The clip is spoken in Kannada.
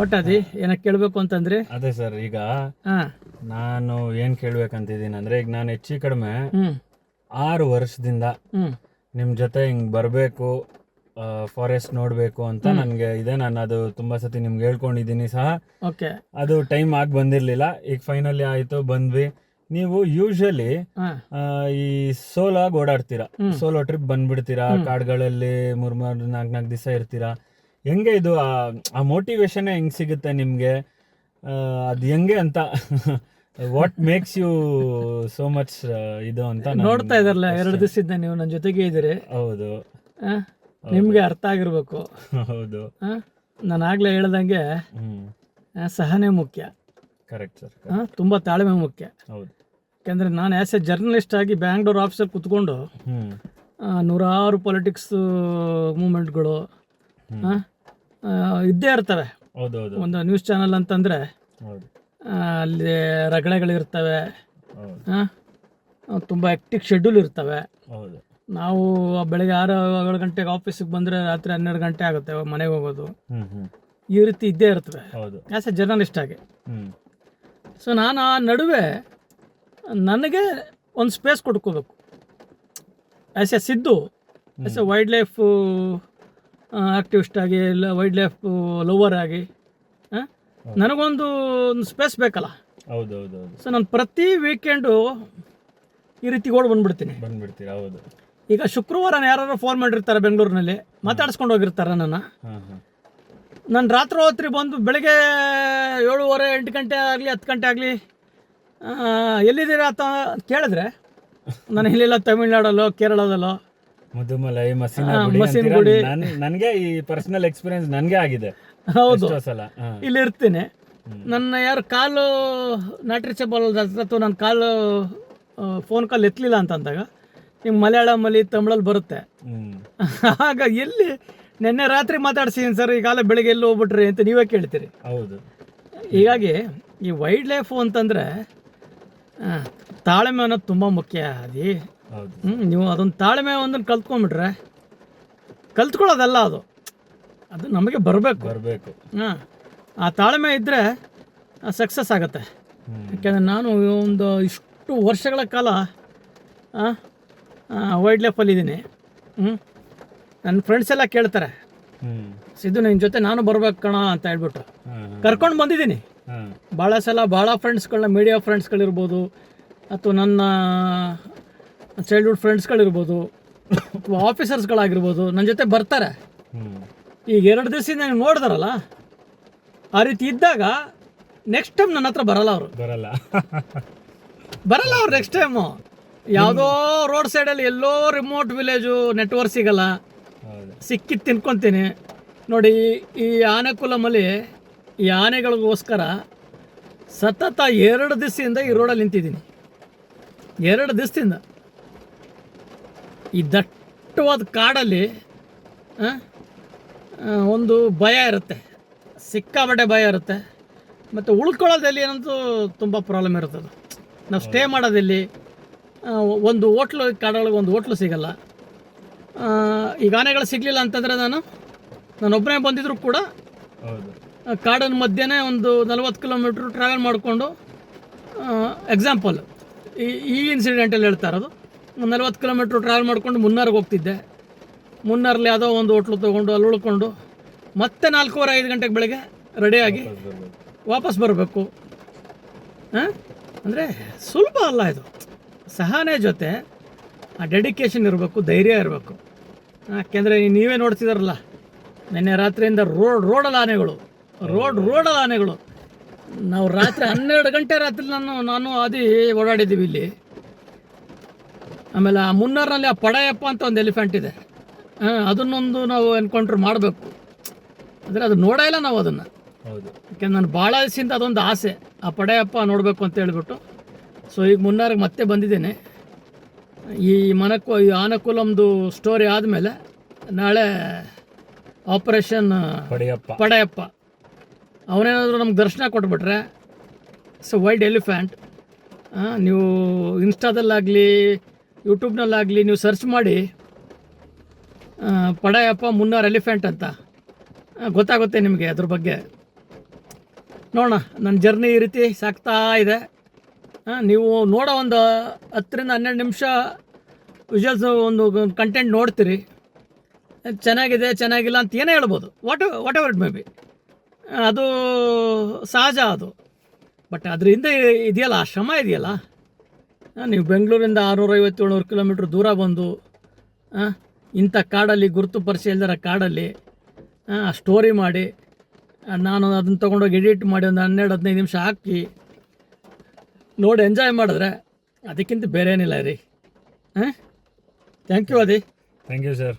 ಒಟ್ಟು ಅದಿ ಏನಕ್ಕೆ ಕೇಳಬೇಕು ಅಂತಂದ್ರೆ? ಅದೇ ಸರ್ ಈಗ ನಾನು ಏನ್ ಕೇಳ್ಬೇಕಂತಿದ್ದೀನಿ ಅಂದ್ರೆ ಈಗ ನಾನು ಹೆಚ್ಚು ಕಡಿಮೆ ಆರು ವರ್ಷದಿಂದ ನಿಮ್ ಜೊತೆ ಹಿಂಗ್ ಬರ್ಬೇಕು ಫಾರೆಸ್ಟ್ ನೋಡ್ಬೇಕು ಅಂತ ನನ್ಗೆ ಇದೆ. ನಾನು ಅದು ತುಂಬಾ ಸತಿ ನಿಮ್ಗೆ ಹೇಳ್ಕೊಂಡಿದ್ದೀನಿ ಸಹ. ಓಕೆ. ಅದು ಟೈಮ್ ಆಗಿ ಬಂದಿರ್ಲಿಲ್ಲ. ಈಗ ಫೈನಲಿ ಆಯ್ತು ಬಂದ್ವಿ. ನೀವು ಯೂಶಲಿ ಈ ಸೋಲೋ ಆಗಿ ಓಡಾಡ್ತೀರಾ. ಸೋಲೋ ಟ್ರಿಪ್ ಬಂದ್ಬಿಡ್ತೀರಾ ಕಾಡ್ಗಳಲ್ಲಿ ಮೂರ್ ಮೂರ್ ನಾಲ್ಕ್ ನಾಲ್ಕು ದಿವಸ ಇರ್ತೀರಾ. ಹೆಂಗೆ ಇದು ಆ- ಮೋಟಿವೇಶನ್ ಹೆಂಗ್ ಸಿಗುತ್ತೆ ನಿಮಗೆ? ಅದು ಹೆಂಗೆ ಅಂತ. What makes you so much ಇದು ಅಂತ ನೋಡ್ತಾ ಇದಾರಲ್ಲ ಎರಡು ದಿವಸದಿಂದ ನೀವು ನನ್ನ ಜೊತೆಗೆ ಇದ್ದೀರಿ. ಹೌದು. ನಿಮಗೆ ಅರ್ಥ ಆಗಿರ್ಬೇಕು. ಹೌದು? ನಾನು ಆಗ್ಲೇ ಹೇಳ್ದಂಗೆ ಸಹನೆ ಮುಖ್ಯ. ಕರೆಕ್ಟ್ ಸರ್ ತುಂಬಾ ತಾಳ್ಮೆ ಮುಖ್ಯ. ಹೌದು. ಯಾಕೆಂದ್ರೆ ನಾನು ಆಸ್ ಎ ಜರ್ನಲಿಸ್ಟ್ ಆಗಿ ಬ್ಯಾಂಗ್ಳೂರ್ ಆಫೀಸಲ್ಲಿ ಕುತ್ಕೊಂಡು ನೂರಾರು ಪೊಲಿಟಿಕ್ಸ್ ಮೂಮೆಂಟ್ಗಳು ಇದ್ದೇ ಇರ್ತವೆ. ಒಂದು ನ್ಯೂಸ್ ಚಾನಲ್ ಅಂತಂದರೆ ಅಲ್ಲಿ ರಗಳೆಗಳಿರ್ತವೆ. ತುಂಬ ಎಕ್ಟಿಕ್ ಶೆಡ್ಯೂಲ್ ಇರ್ತವೆ. ನಾವು ಬೆಳಗ್ಗೆ ಆರು ಏಳು ಗಂಟೆಗೆ ಆಫೀಸಿಗೆ ಬಂದರೆ ರಾತ್ರಿ ಹನ್ನೆರಡು ಗಂಟೆ ಆಗುತ್ತೆ ಮನೆಗೆ ಹೋಗೋದು. ಈ ರೀತಿ ಇದ್ದೇ ಇರ್ತವೆ. ಆ್ಯಸ್ ಎ ಜರ್ನಲಿಸ್ಟ್ ಆಗಿ ಸೊ ನಾನು ಆ ನಡುವೆ ನನಗೆ ಒಂದು space ಕೊಡ್ಕೋಬೇಕು as a Siddu as a wildlife activist ಆಗಿ ಇಲ್ಲ ವೈಲ್ಡ್ ಲೈಫ್ ಲವರ್ ಆಗಿ ನನಗೊಂದು ಒಂದು ಸ್ಪೇಸ್ ಬೇಕಲ್ಲ? ಹೌದು ಸೊ ನಾನು ಪ್ರತಿ ವೀಕೆಂಡು ಈ ರೀತಿ ಓಡ್ ಬಂದ್ಬಿಡ್ತೀನಿ. ಬಂದ್ಬಿಡ್ತೀರಾ? ಹೌದು. ಈಗ ಶುಕ್ರವಾರ ಯಾರು ಫೋನ್ ಮಾಡಿರ್ತಾರೆ ಬೆಂಗಳೂರಿನಲ್ಲಿ ಮಾತಾಡ್ಸ್ಕೊಂಡು ಹೋಗಿರ್ತಾರೆ ನನ್ನ ನಾನು ರಾತ್ರಿ ಹೋತ್ರಿ ಬಂದು ಬೆಳಗ್ಗೆ ಏಳುವರೆ ಎಂಟು ಗಂಟೆ ಆಗಲಿ ಹತ್ತು ಗಂಟೆ ಆಗಲಿ ಎಲ್ಲಿದ್ದೀರಾ ಅಂತ ಕೇಳಿದ್ರೆ ನಾನು ಇಲ್ಲಿಲ್ಲ ತಮಿಳ್ನಾಡಲ್ಲೋ ಕೇರಳದಲ್ಲೋ ಮುದುಮಲೈ ಮಸೀನ ಗುಡಿ ಮಸೀನ್ ಗುಡಿ. ನನ್- ಈ ಪರ್ಸನಲ್ ಎಕ್ಸ್ಪೀರಿಯನ್ಸ್ ನನಗೆ ಆಗಿದೆ. ಹೌದು. ಸಲ. ಇಲ್ಲಿ ಇರ್ತೀನಿ ನನ್ನ ಯಾರು ಕಾಲು ನಾಟ್ ರೀಚಬಲ್ ಅಥವಾ ನನ್ನ ಕಾಲು ಫೋನ್ ಕಾಲ್ ಎತ್ತಲಿಲ್ಲ ಅಂತ ಅಂದಾಗ ನಿಮ್ಮ ಮಲಯಾಳಮಲ್ಲಿ ತಮಿಳಲ್ಲಿ ಬರುತ್ತೆ. ಆಗ ಎಲ್ಲಿ ನಿನ್ನೆ ರಾತ್ರಿ ಮಾತಾಡ್ಸಿದ್ದೀನಿ ಸರ್ ಈಗಾಗಲೇ ಬೆಳಗ್ಗೆ ಎಲ್ಲಿ ಹೋಗ್ಬಿಟ್ರಿ ಅಂತ ನೀವೇ ಕೇಳ್ತೀರಿ. ಹೌದು. ಹೀಗಾಗಿ ಈ ವೈಲ್ಡ್ ಲೈಫು ಅಂತಂದರೆ ತಾಳ್ಮೆ ಅನ್ನೋದು ತುಂಬ ಮುಖ್ಯ. ಅದಿ ಹ್ಮ್, ನೀವು ಅದೊಂದು ತಾಳ್ಮೆ ಒಂದನ್ನು ಕಲ್ತ್ಕೊಂಡ್ಬಿಟ್ರೆ ಕಲ್ತ್ಕೊಳ್ಳೋದಲ್ಲ ಅದು. ಅದು ನಮಗೆ ಬರಬೇಕು. ಬರಬೇಕು. ಹಾಂ ಆ ತಾಳ್ಮೆ ಇದ್ದರೆ ಸಕ್ಸಸ್ ಆಗುತ್ತೆ. ಯಾಕೆಂದರೆ ನಾನು ಒಂದು ಇಷ್ಟು ವರ್ಷಗಳ ಕಾಲ ವೈಲ್ಡ್ ಲೈಫಲ್ಲಿ ಇದ್ದೀನಿ. ಹ್ಞೂ ನನ್ನ ಫ್ರೆಂಡ್ಸ್ ಎಲ್ಲ ಕೇಳ್ತಾರೆ. ಸಿದ್ದು ನಿನ್ನ ಜೊತೆ ನಾನು ಬರ್ಬೇಕು ಕಣ ಅಂತ ಹೇಳ್ಬಿಟ್ಟು. ಕರ್ಕೊಂಡು ಬಂದಿದ್ದೀನಿ. ಭಾಳ ಸಲ ಭಾಳ ಫ್ರೆಂಡ್ಸ್ಗಳನ್ನ ಮೀಡಿಯಾ ಫ್ರೆಂಡ್ಸ್ಗಳಿರ್ಬೋದು ಅಥವಾ ನನ್ನ ಚೈಲ್ಡ್ಹುಡ್ ಫ್ರೆಂಡ್ಸ್ಗಳಿರ್ಬೋದು ಅಥವಾ ಆಫೀಸರ್ಸ್ಗಳಾಗಿರ್ಬೋದು ನನ್ನ ಜೊತೆ ಬರ್ತಾರೆ. ಈಗ ಎರಡು ದಿವಸದಿಂದ ನೀವು ನೋಡಿದಾರಲ್ಲ ಆ ರೀತಿ ಇದ್ದಾಗ ನೆಕ್ಸ್ಟ್ ಟೈಮ್ ನನ್ನ ಹತ್ರ ಬರಲ್ಲ ಅವರು. ಬರಲ್ಲ. ಬರಲ್ಲ ಅವ್ರು ನೆಕ್ಸ್ಟ್ ಟೈಮು ಯಾವುದೋ ರೋಡ್ ಸೈಡಲ್ಲಿ ಎಲ್ಲೋ ರಿಮೋಟ್ ವಿಲೇಜು ನೆಟ್ವರ್ಕ್ ಸಿಗಲ್ಲ. ಸಿಕ್ಕಿದ್ದು ತಿನ್ಕೊತೀನಿ. ನೋಡಿ ಈ ಆನೆಕುಲಮಲ್ಲಿ ಈ ಆನೆಗಳಿಗೋಸ್ಕರ ಸತತ ಎರಡು ದಿವಸದಿಂದ ಈ ರೋಡಲ್ಲಿ ನಿಂತಿದ್ದೀನಿ. ಎರಡು ದಿವಸದಿಂದ. ಈ ದಟ್ಟವಾದ ಕಾಡಲ್ಲಿ ಒಂದು ಭಯ ಇರುತ್ತೆ. ಸಿಕ್ಕಾಪಟ್ಟೆ ಭಯ ಇರುತ್ತೆ. ಮತ್ತು ಉಳ್ಕೊಳ್ಳೋದಲ್ಲಿ ಏನಂತೂ ತುಂಬ ಪ್ರಾಬ್ಲಮ್ ಇರುತ್ತದು ನಾವು ಸ್ಟೇ ಮಾಡೋದಲ್ಲಿ ಒಂದು ಹೋಟ್ಲು ಕಾಡೊಳಗೆ ಒಂದು ಹೋಟ್ಲು ಸಿಗಲ್ಲ. ಈಗ ಆನೆಗಳು ಸಿಗಲಿಲ್ಲ ಅಂತಂದರೆ ನಾನು ನಾನೊಬ್ಬನೇ ಬಂದಿದ್ರು ಕೂಡ ಮಧ್ಯಾಹ್ನ ಕಾಡಿನ ಮಧ್ಯೆನೇ ಒಂದು ನಲ್ವತ್ತು ಕಿಲೋಮೀಟ್ರ್ ಟ್ರಾವೆಲ್ ಮಾಡಿಕೊಂಡು ಎಕ್ಸಾಂಪಲ್ ಈ ಈ ಇನ್ಸಿಡೆಂಟಲ್ಲಿ ಹೇಳ್ತಾ ಇರೋದು. ನಲ್ವತ್ತು ಕಿಲೋಮೀಟ್ರ್ ಟ್ರಾವೆಲ್ ಮಾಡ್ಕೊಂಡು ಮುನ್ನಾರ್ಗೆ ಹೋಗ್ತಿದ್ದೆ. ಮುನ್ನಾರಲ್ಲಿ ಯಾವುದೋ ಒಂದು ಹೋಟ್ಲು ತೊಗೊಂಡು ಅಲ್ಲಿ ಉಳ್ಕೊಂಡು ಮತ್ತೆ ನಾಲ್ಕೂವರೆ ಐದು ಗಂಟೆಗೆ ಬೆಳಗ್ಗೆ ರೆಡಿಯಾಗಿ ವಾಪಸ್ ಬರಬೇಕು. ಹಾಂ? ಅಂದರೆ ಸುಲಭ ಅಲ್ಲ ಇದು. ಸಹನೆ ಜೊತೆ ಆ ಡೆಡಿಕೇಶನ್ ಇರಬೇಕು ಧೈರ್ಯ ಇರಬೇಕು. ಯಾಕೆಂದರೆ ನೀವೇ ನೋಡ್ತಿದಾರಲ್ಲ ನಿನ್ನೆ ರಾತ್ರಿಯಿಂದ ರೋಡ್ ರೋಡಲ್ಲಿ ಆನೆಗಳು ರೋಡ್ ರೋಡಲ್ಲಿ ಆನೆಗಳು ನಾವು ರಾತ್ರಿ ಹನ್ನೆರಡು ಗಂಟೆ ರಾತ್ರಿ ನಾನು ನಾನು ಆದಿ ಓಡಾಡಿದ್ದೀವಿ ಇಲ್ಲಿ. ಆಮೇಲೆ ಆ ಮುನ್ನಾರ್ನಲ್ಲಿ ಆ ಪಡೆಯಪ್ಪ ಅಂತ ಒಂದು ಎಲಿಫೆಂಟ್ ಇದೆ. ಅದನ್ನೊಂದು ನಾವು ಎನ್ಕೌಂಟ್ರ್ ಮಾಡಬೇಕು. ಅಂದರೆ ಅದು ನೋಡೇ ಇಲ್ಲ ನಾವು ಅದನ್ನು. ಹೌದು. ಯಾಕೆಂದ್ರೆ ನಾನು ಭಾಳ ದಿವಸದಿಂದ ಅದೊಂದು ಆಸೆ. ಆ ಪಡೆಯಪ್ಪ ನೋಡಬೇಕು ಅಂತ ಹೇಳ್ಬಿಟ್ಟು. ಸೊ ಈಗ ಮುನ್ನಾರಿಗೆ ಮತ್ತೆ ಬಂದಿದ್ದೇನೆ. ಈ ಮನಕು ಈ ಆನಕುಲಮ್ದು ಸ್ಟೋರಿ ಆದಮೇಲೆ ನಾಳೆ ಆಪರೇಷನ್ ಪಡೆಯಪ್ಪ. ಪಡೆಯಪ್ಪ. ಅವನೇನಾದರೂ ನಮ್ಗೆ ದರ್ಶನ ಕೊಟ್ಬಿಟ್ರೆ ಸೊ ವೈಲ್ಡ್ ಎಲಿಫ್ಯಾಂಟ್ ನೀವು ಇನ್ಸ್ಟಾದಲ್ಲಾಗಲಿ ಯೂಟ್ಯೂಬ್ನಲ್ಲಾಗಲಿ ನೀವು ಸರ್ಚ್ ಮಾಡಿ ಪಡಾಯಪ್ಪ ಮುನ್ನಾರ್ ಎಲಿಫೆಂಟ್ ಅಂತ. ಗೊತ್ತಾಗುತ್ತೆ ನಿಮಗೆ ಅದ್ರ ಬಗ್ಗೆ. ನೋಡೋಣ, ನನ್ನ ಜರ್ನಿ ಈ ರೀತಿ ಸಾಕ್ತಾ ಇದೆ. ನೀವು ನೋಡೋ ಒಂದು ಹತ್ತರಿಂದ ಹನ್ನೆರಡು ನಿಮಿಷ ವಿಜುವಲ್ಸ್ ಒಂದು ಕಂಟೆಂಟ್ ನೋಡ್ತೀರಿ. ಚೆನ್ನಾಗಿದೆ, ಚೆನ್ನಾಗಿಲ್ಲ ಅಂತ ಏನೇ ಹೇಳ್ಬೋದು. What whatever it may be ಅದು ಸಹಜ ಅದು. ಬಟ್ ಅದ್ರ ಹಿಂದೆ ಇದೆಯಲ್ಲ, ಶ್ರಮ ಇದೆಯಲ್ಲ? ನೀವು ಬೆಂಗಳೂರಿಂದ ಆರುನೂರೈವತ್ತು, ಏಳ್ನೂರು ಕಿಲೋಮೀಟ್ರ್ ದೂರ ಬಂದು ಇಂಥ ಕಾಡಲ್ಲಿ ಗುರುತುಪರಿಸಿ ಇಲ್ದಿರ ಕಾಡಲ್ಲಿ ಸ್ಟೋರಿ ಮಾಡಿ ನಾನು ಅದನ್ನು ತೊಗೊಂಡೋಗಿ ಎಡಿಟ್ ಮಾಡಿ ಒಂದು ಹನ್ನೆರಡು, ಹದಿನೈದು ನಿಮಿಷ ಹಾಕಿ, ನೋಡಿ ಎಂಜಾಯ್ ಮಾಡಿದ್ರೆ ಅದಕ್ಕಿಂತ ಬೇರೆ ಏನಿಲ್ಲ ರೀ. ಹಾಂ ಥ್ಯಾಂಕ್ ಯು ಅದಿ ಥ್ಯಾಂಕ್ ಯು ಸರ್